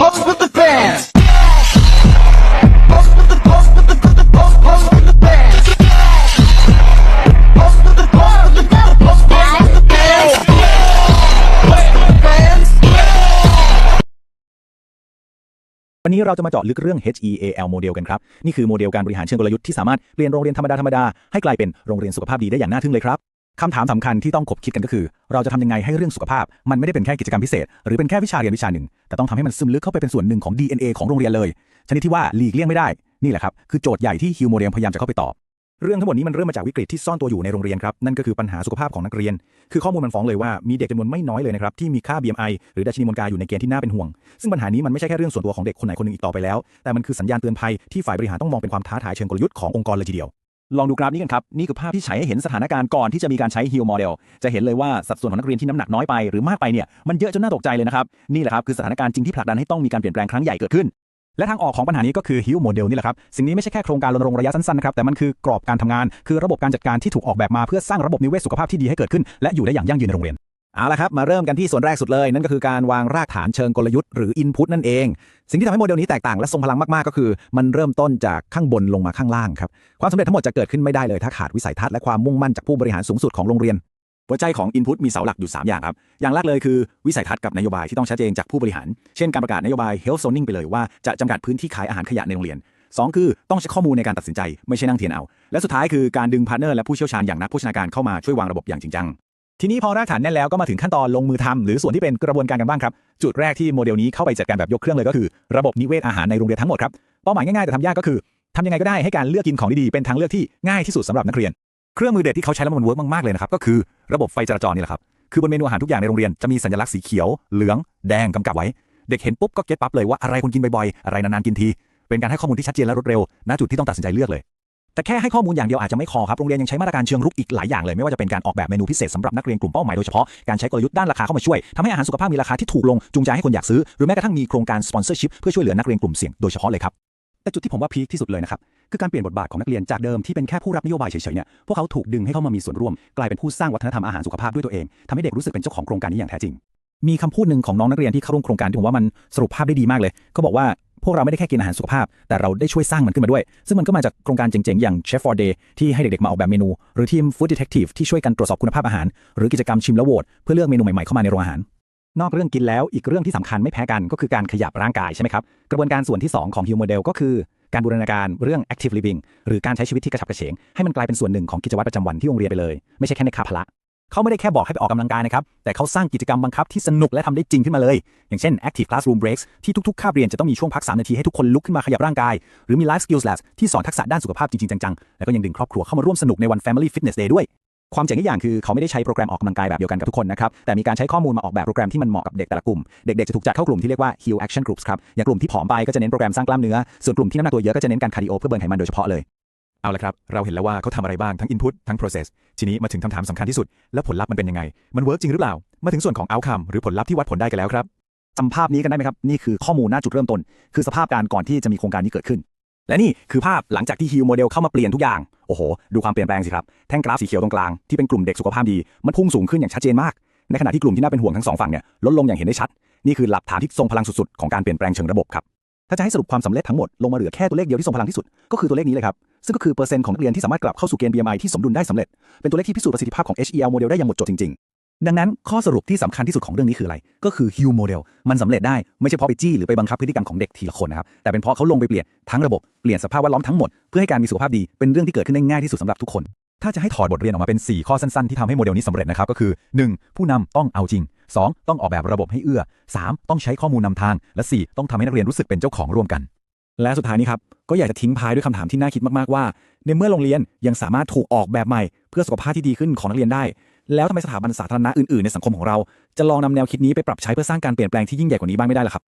Pumps with the bands. วันนี้เราจะมาเจาะลึกเรื่อง HEAL โมเดลกันครับ นี่คือโมเดลการบริหารเชิงกลยุทธ์ที่สามารถเปลี่ยนโรงเรียนธรรมดา ๆ ให้กลายเป็นโรงเรียนสุขภาพดีได้อย่างน่าทึ่งเลยครับ คำถามสำคัญที่ต้องคบคิดกันก็คือ เราจะทำยังไงให้เรื่องสุขภาพ มันไม่ได้เป็นแค่กิจกรรมพิเศษ หรือเป็นแค่วิชาเรียนวิชาหนึ่ง แต่ต้องทำให้มันซึมลึกเข้าไปเป็นส่วนหนึ่งของ DNA ของโรงเรียนเลย ชนิดที่ว่าหลีกเลี่ยงไม่ได้ นี่แหละครับ คือโจทย์ใหญ่ที่ฮิวโมเดลพยายามจะเข้าไปตอบ เรื่องทั้งหมดนี้มันเริ่มมาจากวิกฤตที่ซ่อนตัวอยู่ในโรงเรียนครับ นั่นก็คือปัญหาสุขภาพของนักเรียน คือข้อมูลมันฟ้องเลยว่ามีเด็กจำนวนไม่น้อยเลยนะครับที่มีค่า BMI หรือดัชนีมวลกายอยู่ในเกณฑ์ที่น่าเป็นห่วง ซึ่งปัญหานี้มันไม่ใช่แค่เรื่องส่วนตัวของเด็กคนไหนคนหนึ่งอีกต่อไปแล้ว แต่มันคือสัญญาณเตือนภัยที่ฝ่ายบริหารต้องมองเป็นความท้าทายเชิงกลยุทธ์ขององค์กรเลยทีเดียว ลองดูกราฟนี้กันครับ นี่คือภาพที่ฉายให้เห็นสถานการณ์ก่อนที่จะมีการใช้ฮิลโมเดลจะเห็นเลยว่าสัดส่วนของนักเรียนที่น้ำหนักน้อยไปหรือมากไปเนี่ยมันเยอะจนน่าตกใจเลยนะครับ นี่แหละครับคือสถานการณ์จริงที่ผลักดันให้ต้องมีการเปลี่ยนแปลงครั้งใหญ่เกิดขึ้น และทางออกของปัญหานี้ก็คือฮิวโมเดลนี่แหละครับ สิ่งนี้ไม่ใช่แค่โครงการรณรงค์ระยะสั้นๆนะครับแต่มันคือกรอบการทำงาน คือระบบการจัดการที่ถูกออกแบบมาเพื่อสร้างระบบนิเวศสุขภาพที่ดีให้เกิดขึ้นและอยู่ได้อย่างยั่งยืนในโรงเรียน เอาละครับ มาเริ่มกันที่ส่วนแรกสุดเลย นั่นก็คือการวางรากฐานเชิงกลยุทธ์หรือ Input นั่นเอง สิ่งที่ทำให้โมเดลนี้แตกต่างและทรงพลังมาก ๆ ก็คือ มันเริ่มต้นจากข้างบนลงมาข้างล่างครับความสำเร็จทั้งหมดจะเกิดขึ้นไม่ได้เลยถ้าขาดวิสัยทัศน์และความมุ่งมั่นจากผู้บริหารสูงสุดของโรงเรียนหัวใจของ Input มีเสาหลักอยู่ 3 อย่างครับ อย่างแรกเลยคือวิสัยทัศน์กับนโยบายที่ต้องชัดเจนจากผู้บริหาร เช่นการประกาศนโยบาย Health Zoning ไปเลยว่าจะจำกัดพื้นที่ขายอาหารขยะในโรงเรียน 2 คือต้องใช้ข้อมูลในการตัดสินใจ ไม่ใช่นั่งเทียนเอา และสุดท้ายคือการดึงพาร์เนอร์และผู้เชี่ยวชาญอย่างนักโภชนาการเข้ามาช่วยวางระบบอย่างจริงจัง ทีนี้พอรากฐานแน่นแล้วก็มาถึงขั้นตอนลงมือทำหรือส่วนที่เป็นกระบวนการกันบ้างครับ จุดแรกที่โมเดลนี้เข้าไปจัดการแบบยกเครื่องเลยก็คือ ระบบนิเวศอาหารในโรงเรียนทั้งหมดครับเป้าหมายง่ายๆแต่ทำยากก็คือทำยังไงก็ได้ให้การเลือกกินของดีๆเป็นทางเลือกที่ง่ายที่สุดสำหรับนักเรียน เครื่องมือเด็ดที่เขาใช้แล้วมันเวิร์กมากๆเลยนะครับก็คือระบบไฟจราจรนี่แหละครับคือบนเมนูอาหารทุกอย่างในโรงเรียนจะมีสัญลักษณ์สีเขียวเหลือง แดงกำกับไว้ เด็กเห็นปุ๊บก็เก็ตปั๊บเลยว่าอะไรคนกินบ่อยๆอะไรนานๆกินทีเป็นการให้ข้อมูลที่ชัดเจนและรวดเร็วณจุดที่ต้องตัดสินใจเลือกเลย แต่แค่ให้ข้อมูลอย่างเดียวอาจจะไม่พอครับโรงเรียนยังใช้มาตรการเชิงรุกอีกหลายอย่างเลยไม่ว่าจะเป็นการออกแบบเมนูพิเศษสำหรับนักเรียนกลุ่มเป้าหมายโดยเฉพาะการใช้กลยุทธ์ด้านราคาเข้ามาช่วยทำให้อาหารสุขภาพมีราคาที่ถูกลงจูงใจให้คนอยากซื้อหรือแม้กระทั่งมีโครงการสปอนเซอร์ชิพเพื่อช่วยเหลือนักเรียนกลุ่มเสี่ยงโดยเฉพาะเลยครับแต่จุดที่ผมว่าพีคที่สุดเลยนะครับคือการเปลี่ยนบทบาทของนักเรียนจากเดิมที่เป็นแค่ผู้รับนโยบายเฉยๆเนี่ยพวกเขาถูกดึงให้เข้ามามีส่วนร่วม กลายเป็นผู้สร้างวัฒนธรรมอาหารสุขภาพด้วยตัวเองทำให้เด็กรู้สึกเป็นเจ้าของโครงการนี้อย่างแท้จริงมีคำพูดหนึ่งของน้องนักเรียนที่เข้าร่วมโครงการที่ผมว่ามันสรุปภาพได้ดีมากเลยเขาบอกว่า พวกเราไม่ได้แค่กินอาหารสุขภาพ แต่เราได้ช่วยสร้างมันขึ้นมาด้วย ซึ่งมันก็มาจากโครงการเจ๋งๆ อย่าง Chef for Day ที่ให้เด็กๆ มาออกแบบเมนู หรือทีม Food Detective ที่ช่วยกันตรวจสอบคุณภาพอาหาร หรือกิจกรรมชิมแล้วโหวตเพื่อเลือกเมนูใหม่ๆเข้ามาในโรงอาหาร นอกเรื่องกินแล้วอีกเรื่องที่สำคัญไม่แพ้กันก็คือการขยับร่างกายใช่ไหมครับกระบวนการส่วนที่ 2 ของ Hill Model ก็คือการบูรณาการเรื่อง active living หรือการใช้ชีวิตที่กระฉับกระเฉงให้มันกลายเป็นส่วนหนึ่งของกิจวัตรประจำวันที่โรงเรียนไปเลย ไม่ใช่แค่ในคาพละ เขาไม่ได้แค่บอกให้ไปออกกำลังกายนะครับ แต่เขาสร้างกิจกรรมบังคับที่สนุกและทำได้จริงขึ้นมาเลย อย่างเช่น active classroom breaks ที่ทุกๆ คาบเรียนจะต้องมีช่วงพัก 3 นาทีให้ทุกคนลุกขึ้นมาขยับร่างกาย หรือมี life skills labs ที่สอนทักษะด้านสุขภาพจริงๆ จังๆ แล้วก็ยังดึงครอบครัวเข้ามาร่วมสนุกในวัน family fitness day ด้วย ความเจ๋งอีกอย่างคือเขาไม่ได้ใช้โปรแกรมออกกำลังกายแบบเดียวกันกับทุกคนนะครับ แต่มีการใช้ข้อมูลมาออกแบบโปรแกรมที่มันเหมาะกับเด็กแต่ละกลุ่ม เด็กๆจะถูกจัดเข้ากลุ่มที่เรียกว่า heal action groups ครับ อย่างกลุ่มที่ผอมไปก็จะเน้นโปรแกรมสร้างกล้ามเนื้อ ส่วนกลุ่มที่น้ำหนักตัวเยอะก็จะเน้นการคาร์ดิโอเพื่อเบิร์นไขมันโดยเฉพาะเลย เอาละครับ เราเห็นแล้วว่าเขาทำอะไรบ้างทั้ง input ทั้ง process ทีนี้มาถึงคำถามสำคัญที่สุด แล้วผลลัพธ์มันเป็นยังไง มันเวิร์กจริงหรือเปล่า มาถึงส่วนของ outcome หรือผลลัพธ์ที่วัดผลได้กันแล้วครับจำภาพนี้กันได้ไหมครับ นี่คือข้อมูลหน้าจุดเริ่มต้น คือสภาพการก่อนที่จะมีโครงการนี้เกิดขึ้น และนี่คือภาพหลังจากที่ฮิวโมเดลเข้ามาเปลี่ยนทุกอย่าง โอ้โห ดูความเปลี่ยนแปลงสิครับ แท่งกราฟสีเขียวตรงกลางที่เป็นกลุ่มเด็กสุขภาพดี มันพุ่งสูงขึ้นอย่างชัดเจนมาก ในขณะที่กลุ่มที่น่าเป็นห่วงทั้งสองฝั่งเนี่ยลดลงอย่างเห็นได้ชัด นี่คือหลักฐานที่ทรงพลังสุดๆ ของการเปลี่ยนแปลงเชิงระบบครับ ถ้าจะให้สรุปความสำเร็จทั้งหมดลงมาเหลือแค่ตัวเลขเดียวที่ทรงพลังที่สุด ก็คือตัวเลขนี้เลยครับ ซึ่งก็คือเปอร์เซ็นต์ของนักเรียนที่สามารถกลับเข้าสู่เกณฑ์ BMI ที่สมดุลได้สำเร็จ เป็นตัวเลขที่พิสูจน์ประสิทธิภาพของ HEL โมเดลได้อย่างหมดจดจริง ๆ ดังนั้นข้อสรุปที่สำคัญที่สุดของเรื่องนี้คืออะไร ก็คือ Hill Model มันสำเร็จได้ไม่ใช่เพราะไปจี้หรือไปบังคับพฤติกรรมของเด็กทีละคนนะครับ แต่เป็นเพราะเขาลงไปเปลี่ยนทั้งระบบเปลี่ยนสภาพแวดล้อมทั้งหมดเพื่อให้การมีสุขภาพดีเป็นเรื่องที่เกิดขึ้นได้ง่ายที่สุดสำหรับทุกคนถ้าจะให้ถอดบทเรียนออกมาเป็น 4 ข้อสั้นๆ ที่ทำให้โมเดลนี้สำเร็จนะครับ ก็คือ 1. ผู้นำต้องเอาจริง 2. ต้องออกแบบระบบให้เอื้อ 3. ต้องใช้ข้อมูลนำทาง และ 4. ต้องทำให้นักเรียนรู้สึกเป็นเจ้าของร่วมกัน และสุดท้ายนี้ครับก็อยากจะทิ้งท้ายด้วยคำถามที่น่าคิดมากๆว่า ในเมื่อโรงเรียนยังสามารถถูกออกแบบใหม่ เพื่อสุขภาพที่ดีขึ้นของนักเรียนได้ แล้วทำไมสถาบันสาธารณะอื่นๆในสังคมของเรา จะลองนำแนวคิดนี้ไปปรับใช้เพื่อสร้างการเปลี่ยนแปลงที่ยิ่งใหญ่กว่านี้บ้างไม่ได้หรอครับ